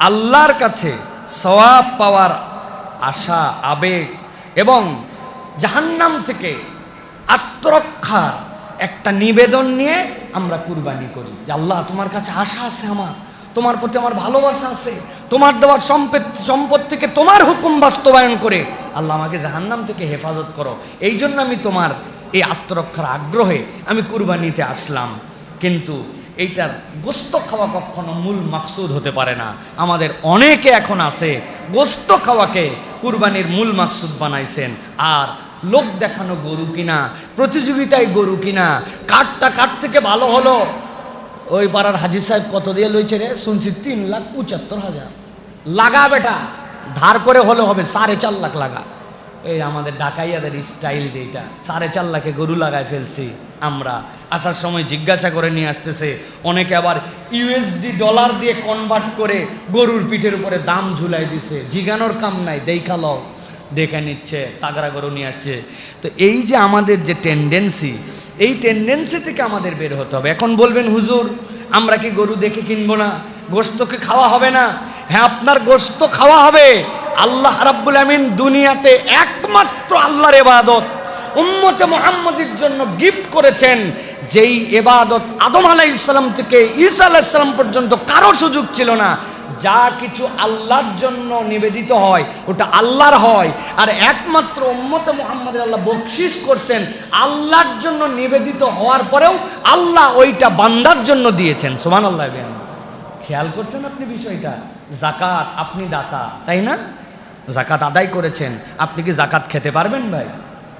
আল্লাহর কাছে সওয়াব পাওয়ার আশা, আবেগ এবং জাহান্নাম থেকে আত্মরক্ষার একটা নিবেদন নিয়ে আমরা কুরবানি করি। যে আল্লাহ, তোমার কাছে আশা আছে আমার, তোমার প্রতি আমার ভালোবাসা আছে, তোমার দেওয়ার সম্পদ সম্পদ থেকে তোমার হুকুম বাস্তবায়ন করে আল্লাহ আমাকে জাহান্নাম থেকে হেফাজত করো। এই জন্য আমি তোমার এই আত্মরক্ষার আগ্রহে আমি কুরবানিতে আসলাম। কিন্তু এইটার গোস্ত খাওয়া কখনো মূল মাকসুদ হতে পারে না। আমাদের অনেকে এখন আছে, গোস্ত খাওয়াকে কুরবানির মূল মাকসুদ বানাইছেন। আর লোক দেখানো গরু কিনা, প্রতিযোগিতায় গরু কিনা, কাঠটা কাঠ থেকে ভালো হলো। ওই পাড়ার হাজির সাহেব কত দিয়ে লইছে রে? শুনছি তিন লাখ পঁচাত্তর হাজার। লাগা বেটা, ধার করে হলে হবে সাড়ে চার লাখ লাগা। এই আমাদের ডাকাইয়াদের স্টাইল যেটা সাড়ে চার লাখে গরু লাগায় ফেলছি আমরা। আসার সময় জিজ্ঞাসা করে নিয়ে আসতেছে, অনেকে আবার ইউএসডি ডলার দিয়ে কনভার্ট করে গরুর পিঠের উপরে দাম ঝুলাই দিছে। জিগানোর কাম নাই দেখাল দেখে নিচ্ছে, তাগড়া গরু নিয়ে আসছে। তো এই যে আমাদের যে টেন্ডেন্সি এই টেন্ডেন্সি থেকে আমাদের বের হতে হবে। এখন বলবেন, হুজুর, আমরা কি গরু দেখে কিনবো না? গোস্তকে খাওয়া হবে না? হ্যাঁ আপনার গোস্ত খাওয়া হবে। আল্লাহ রাব্বুল আমিন দুনিয়াতে একমাত্র আল্লাহর এবাদত উম্মতে মোহাম্মদের জন্য গিফট করেছেন, যেই এবাদত আদম আলাহ ইসলাম থেকে ঈসা আলাহ ইসলাম পর্যন্ত কারও সুযোগ ছিল না। যা কিছু আল্লাহর জন্য নিবেদিত হয়, ওটা আল্লাহর হয়। আর একমাত্র উম্মতে মোহাম্মদ আল্লাহ বকশিস করছেন, আল্লাহর জন্য নিবেদিত হওয়ার পরেও আল্লাহ ওইটা বান্দার জন্য দিয়েছেন। সোমান আল্লাহ খেয়াল করছেন আপনি বিষয়টা? জাকাত, আপনি দাতা, তাই না? জাকাত আদায় করেছেন, আপনি কি জাকাত খেতে পারবেন ভাই?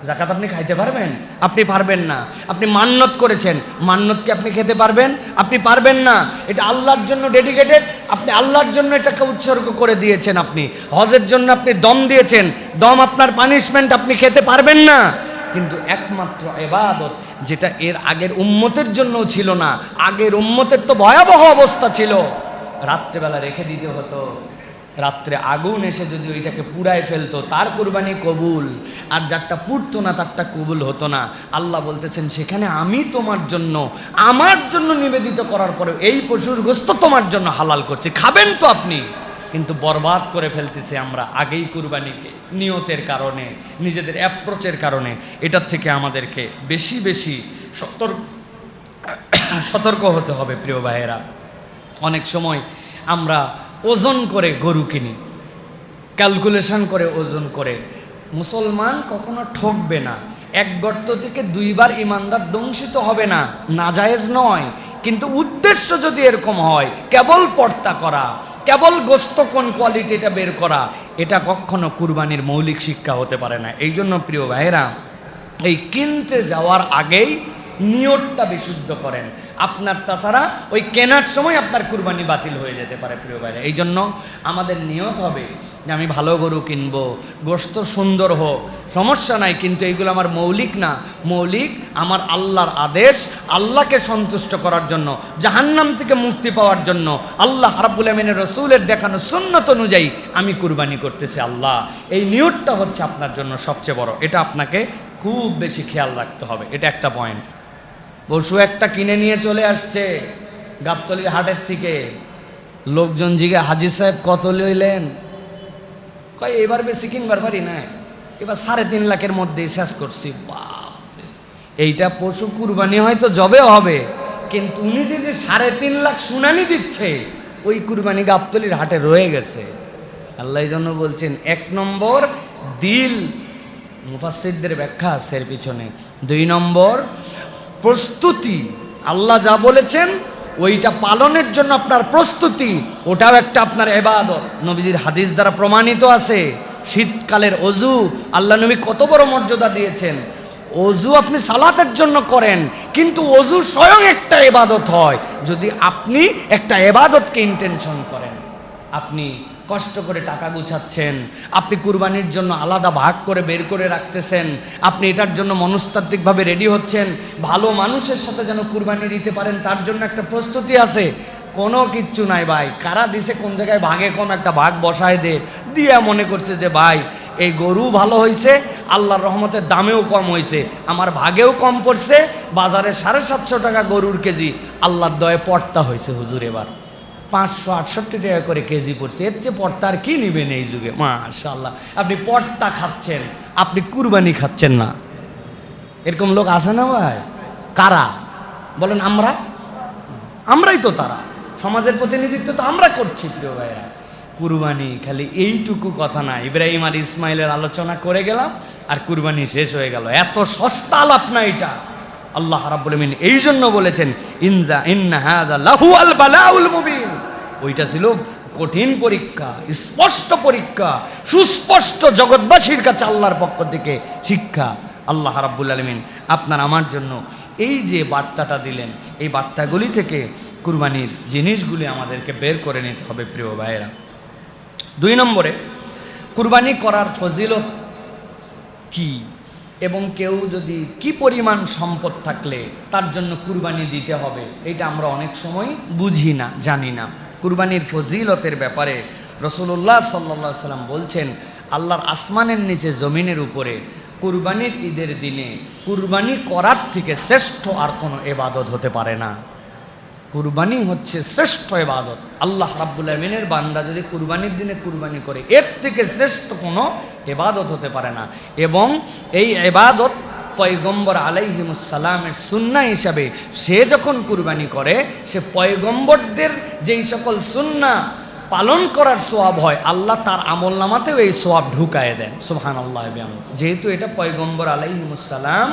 জাকাত আপনি খাইতে পারবেন? আপনি পারবেন না। আপনি মান্নত করেছেন। মান্নত কি আপনি খেতে পারবেন? আপনি পারবেন না। এটা আল্লাহর জন্য ডেডিকেটেড আপনি আল্লাহর জন্য এটাকে উৎসর্গ করে দিয়েছেন আপনি। হজের জন্য আপনি দম দিয়েছেন। দম আপনার পানিশমেন্ট আপনি খেতে পারবেন না। কিন্তু একমাত্র এবাদত যেটা এর আগের উম্মতের জন্যও ছিল না। আগের উম্মতের তো ভয়াবহ অবস্থা ছিল। রাত্রেবেলা রেখে দিতে হতো। রাত্রে আগুন এসে যদি ওইটাকে পুড়ায় ফেলতো, তার কোরবানি কবুল। আর যারটা পুড়তো না, তারটা কবুল হতো না। আল্লাহ বলতেছেন, সেখানে আমি তোমার জন্য, আমার জন্য নিবেদিত করার পরে এই পশুর গোস্ত তোমার জন্য হালাল করছি। খাবেন তো আপনি। কিন্তু বরবাদ করে ফেলতেছে আমরা আগেই কুরবানিকে, নিয়তের কারণে, নিজেদের অ্যাপ্রোচের কারণে। এটার থেকে আমাদেরকে বেশি বেশি সতর্ক সতর্ক হতে হবে, প্রিয় ভাইয়েরা। অনেক সময় আমরা ওজন করে গরু কিনি। ক্যালকুলেশন করে ওজন করে। মুসলমান কখনো ঠকবে না। এক গর্ত থেকে দুইবার ইমানদার দংশিত হবে না। নাজায়েজ নয়। কিন্তু উদ্দেশ্য যদি এরকম হয়, কেবল পর্তা করা, কেবল গোস্ত কোন কোয়ালিটি এটা বের করা, এটা কখনো কুরবানির মৌলিক শিক্ষা হতে পারে না। এই জন্য প্রিয় ভাইয়েরা, এই কিনতে যাওয়ার আগেই নিয়তটা বিশুদ্ধ করেন। আপনার তাছাড়া ওই কেনার সময় আপনার কুরবানি বাতিল হয়ে যেতে পারে, প্রিয় ভাইরা। এই জন্য আমাদের নিয়ত হবে যে আমি ভালো গরু কিনবো গোস্ত সুন্দর হোক, সমস্যা নাই, কিন্তু এইগুলো আমার মৌলিক না। মৌলিক আমার আল্লাহর আদেশ, আল্লাহকে সন্তুষ্ট করার জন্য, জাহান্নাম থেকে মুক্তি পাওয়ার জন্য, আল্লাহ রাব্বুল আমিনের রসুলের দেখানো সুন্নত অনুযায়ী আমি কুরবানি করতেছি আল্লাহ। এই নিয়তটা হচ্ছে আপনার জন্য সবচেয়ে বড়। এটা আপনাকে খুব বেশি খেয়াল রাখতে হবে। এটা একটা পয়েন্ট পশু একটা কিনে নিয়ে চলে আসছে গাবতলির হাটের থেকে। লোকজন জিগে, হাজির সাহেব কত লইলেন? কয়, এবার বেশি কিনবার পারি না। এবার সাড়ে তিন লাখের মধ্যে শেষ করছি। বাপরে। এইটা পশু কুরবানি হয়তো জবেও হবে, কিন্তু উনি যে যে সাড়ে তিন লাখ শুনানি দিচ্ছে, ওই কুরবানি গাবতলির হাটে রয়ে গেছে। আল্লাহ জন্য বলছেন, এক নম্বর দিল। মুফাসিদদের ব্যাখ্যা আছে এর পিছনে। দুই নম্বর প্রস্তুতি। আল্লাহ যা বলেছেন, ওইটা পালনের জন্য আপনার প্রস্তুতি। ওটাও একটা আপনার এবাদত নবীজির হাদিস দ্বারা প্রমাণিত আছে। শীতকালের অজু, আল্লাহ নবী কত বড় মর্যাদা দিয়েছেন। অজু আপনি সালাতের জন্য করেন, কিন্তু অজু স্বয়ং একটা এবাদত হয়। যদি আপনি একটা এবাদতকে ইন্টেনশন করেন। আপনি কষ্ট করে টাকা গুছাচ্ছেন, আপনি কুরবানির জন্য আলাদা ভাগ করে বের করে রাখতেছেন, আপনি এটার জন্য মনস্তাত্ত্বিকভাবে রেডি হচ্ছেন, ভালো মানুষের সাথে যেন কুরবানি দিতে পারেন, তার জন্য একটা প্রস্তুতি আছে। কোনো কিচ্ছু নাই ভাই। কারা দিছে, কোন জায়গায় ভাগে কম একটা ভাগ বসায় দে। দিয়া মনে করছে যে, ভাই, এই গরু ভালো হয়েছে আল্লাহর রহমতের দামেও কম হয়েছে আমার ভাগেও কম পড়ছে, বাজারে সাড়ে সাতশো টাকা গরুর কেজি। আল্লাহর দয়ে পড়তা হয়েছে হুজুর এবার। পাঁচশো আটষট্টি টাকা করে কেজি পড়ছে। এর চেয়ে পর্তা আর কি নেবেন এই যুগে? মাশাল্লাহ আপনি পর্তা খাচ্ছেন, আপনি কুরবানি খাচ্ছেন না। এরকম লোক আছে না ভাই? কারা? বলেন আমরা? আমরাই তো তারা। সমাজের প্রতিনিধিত্ব তো আমরা করছি, প্রিয় ভাইরা কুরবানি খালি এইটুকু কথা না। ইব্রাহিম আর ইসমাইলের আলোচনা করে গেলাম আর কুরবানি শেষ হয়ে গেল। এত সস্তা আলাপ না এটা। আল্লাহ রাব্বুল এই জন্য বলেছেন, ইনজা মুবিন। ওইটা ছিল কঠিন পরীক্ষা, স্পষ্ট পরীক্ষা, সুস্পষ্ট জগৎবাসীর কাছে আল্লাহর পক্ষ থেকে শিক্ষা। আল্লাহ রাব্বুল আলমিন আপনার আমার জন্য এই যে বার্তাটা দিলেন, এই বার্তাগুলি থেকে কুরবানির জিনিসগুলি আমাদেরকে বের করে নিতে হবে, প্রিয় ভাইয়েরা। দুই নম্বরে, কুরবানি করার ফজিলত কি? এবং কেউ যদি কি পরিমাণ সম্পদ থাকলে তার জন্য কুরবানি দিতে হবে, এটা আমরা অনেক সময় বুঝি না, জানি না। কুরবানির ফজিলতের ব্যাপারে রসুল্লাহ সাল্লা সাল্লাম বলছেন, আল্লাহর আসমানের নিচে জমিনের উপরে কুরবানির ঈদের দিনে কুরবানি করার থেকে শ্রেষ্ঠ আর কোনো এবাদত হতে পারে না। কুরবানি হচ্ছে শ্রেষ্ঠ এবাদত আল্লাহ রাব্বুল আমিনের বান্দা যদি কুরবানির দিনে কুরবানি করে, এর থেকে শ্রেষ্ঠ কোনো এবাদত হতে পারে না। এবং এই এবাদত পয়গম্বর আলাইহিমুসালামের সুন্না হিসাবে সে যখন কুরবানি করে, সে পয়গম্বরদের যেই সকল সুন্না পালন করার সোয়াব হয়, আল্লাহ তার আমল নামাতেও এই সোয়াব ঢুকায় দেন। সুহান আল্লাহ যেহেতু এটা পয়গম্বর আলাইহিমুসালাম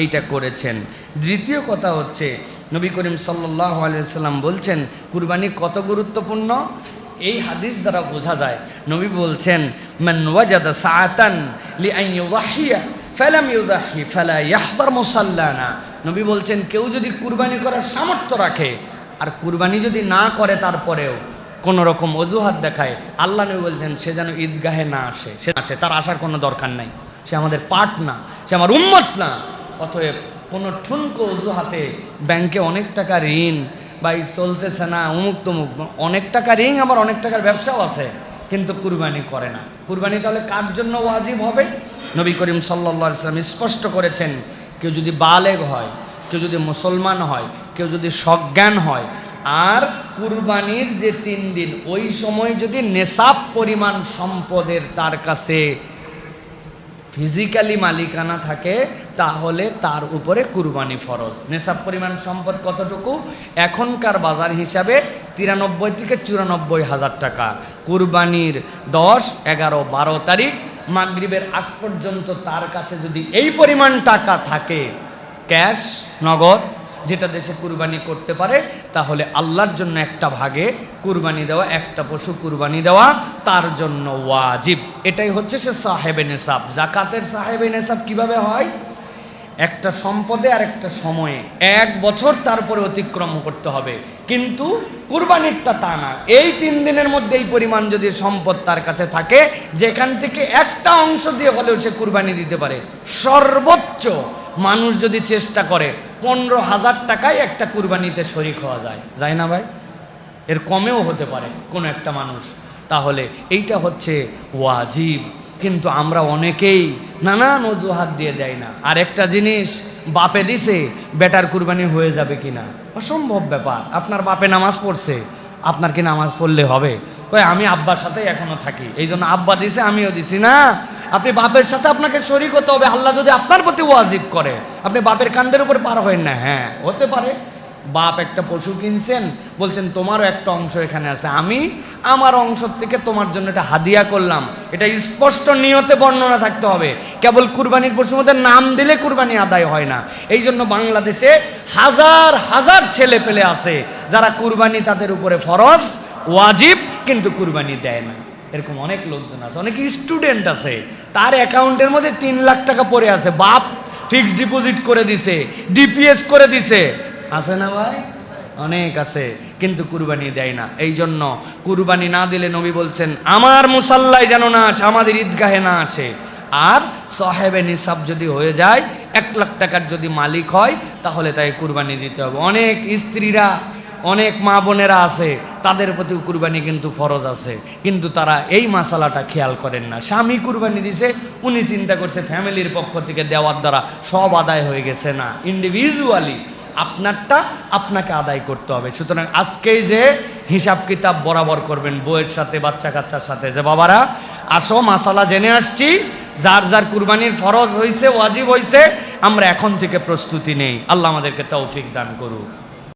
এইটা করেছেন। দ্বিতীয় কথা হচ্ছে নবী করিম সাল্লাহ আলিয়াল্লাম বলছেন, কুরবানি কত গুরুত্বপূর্ণ? এই হাদিস দ্বারা বোঝা যায়, নবী বলছেন ওয়াজাদা নবী বলছেন, কেউ যদি কুরবানি করার সামর্থ্য রাখে, আর কুরবানি যদি না করে তারপরেও কোনো রকম অজুহাত দেখায়, আল্লাহ নবী বলছেন, সে যেন ঈদগাহে না আসে, সে আসে, তার আসার কোনো দরকার নাই। সে আমাদের পাঠ না সে আমার উম্মত না। অতএব কোনো ঠুনকো অজুহাতে ব্যাংকে অনেক টাকা ঋণ বা চলতেছে না, অমুক তমুক, অনেক টাকা ঋণ, আবার অনেক টাকার ব্যবসাও আছে, কিন্তু কুরবানি করে না। কুরবানি তাহলে কার জন্য ওয়াজিব হবে? নবী করিম সাল্লা ইসলাম স্পষ্ট করেছেন, কেউ যদি বালেগ হয়, কেউ যদি মুসলমান হয়, কেউ যদি সজ্ঞান হয়, আর কুরবানির যে তিন দিন, ওই সময় যদি নেশাব পরিমাণ সম্পদের তার কাছে ফিজিক্যালি মালিকানা থাকে, তাহলে তার উপরে কুরবানি ফরজ। নেশাব পরিমাণ সম্পদ কতটুকু? এখনকার বাজার হিসাবে তিরানব্বই থেকে চুরানব্বই হাজার টাকা। কুরবানির দশ, এগারো, বারো তারিখ, মাগরীবের আগ পর্যন্ত তার কাছে যদি এই পরিমাণ টাকা থাকে, ক্যাশ, নগদ যেটা দেশে কুরবানি করতে পারে, তাহলে আল্লাহর জন্য একটা ভাগে কুরবানি দেওয়া, একটা পশু কুরবানি দেওয়া তার জন্য ওয়াজিব। এটাই হচ্ছে সে সাহেবে নেশাব জাকাতের সাহেবে নেশাব কীভাবে হয়? একটা সম্পদে আর একটা সময়ে। এক বছর তারপরে অতিক্রম করতে হবে। কিন্তু কুরবানিরটা তা না। এই তিন দিনের মধ্যে এই পরিমাণ যদি সম্পদ তার কাছে থাকে, যেখান থেকে একটা অংশ দিয়ে হলেও সে কুরবানি দিতে পারে। সর্বোচ্চ মানুষ যদি চেষ্টা করে, পনেরো হাজার টাকায় একটা কুরবানিতে শরিক হওয়া যায়। যায় না ভাই? এর কমেও হতে পারে কোনো একটা মানুষ। তাহলে এইটা হচ্ছে ওয়াজিব। কিন্তু আমরা অনেকেই নানান অজুহাত দিয়ে দেয় না। আর একটা জিনিস, বাপে দিছে, বেটার কুরবানি হয়ে যাবে কি না অসম্ভব ব্যাপার। আপনার বাপে নামাজ পড়ছে, আপনার কি নামাজ পড়লে হবে? কই আমি আব্বার সাথে এখনও থাকি। এই জন্য আব্বা দিছে, আমিও দিছি। না আপনি বাপের সাথে আপনাকে শরিক হতে হবে, আল্লাহ যদি আপনার প্রতি ওয়াজিব করে, আপনি বাপের কান্দের উপর পার হবেন না। হ্যাঁ হতে পারে। বাপ একটা পশু কিনছেন, বলছেন, তোমারও একটা অংশ এখানে আছে। আমি আমার অংশ থেকে তোমার জন্য এটা হাদিয়া করলাম। এটা স্পষ্ট নিয়তে বর্ণনা থাকতে হবে। কেবল কুরবানির পশুর মধ্যে নাম দিলে কুরবানি আদায় হয় না। এই জন্য বাংলাদেশে হাজার হাজার ছেলে পেলে আছে যারা কুরবানি তাদের উপরে ফরজ, ওয়াজিব, কিন্তু কুরবানি দেয় না। এরকম অনেক লোকজন আছে, অনেক স্টুডেন্ট আছে। তার অ্যাকাউন্টের মধ্যে তিন লাখ টাকা পড়ে আছে। বাপ ফিক্সড ডিপোজিট করে দিছে ডিপিএস করে দিছে। আছে না ভাই? অনেক আছে, কিন্তু কুরবানি দেয় না। এই জন্য কুরবানি না দিলে নবী বলছেন, আমার মুসাল্লায় যেন না আসে, আমাদের ঈদগাহে না আসে। আর সাহেবে নিসাব যদি হয়ে যায়, এক লাখ টাকার যদি মালিক হয়, তাহলে তাই কুরবানি দিতে হবে। অনেক স্ত্রীরা অনেক মা বোনেরা আছে, তাদের প্রতি কুরবানি কিন্তু ফরজ আছে। কিন্তু তারা এই মশালাটা খেয়াল করেন না। স্বামী কুরবানি দিছে, উনি চিন্তা করছে ফ্যামিলির পক্ষ থেকে দেওয়ার দ্বারা সব আদায় হয়ে গেছে না। ইন্ডিভিজুয়ালি আপনারটা আপনাকে আদায় করতে হবে। সুতরাং আজকেই যে হিসাব কিতাব বরাবর করবেন, বউয়ের সাথে, বাচ্চা কাচ্চার সাথে, যে বাবারা, আসো, মাসালা জেনে আসছি, যার যার কুরবানির ফরজ হয়েছে ওয়াজিব হয়েছে আমরা এখন থেকে প্রস্তুতি নেই। আল্লাহ আমাদেরকে তৌফিক দান করুক।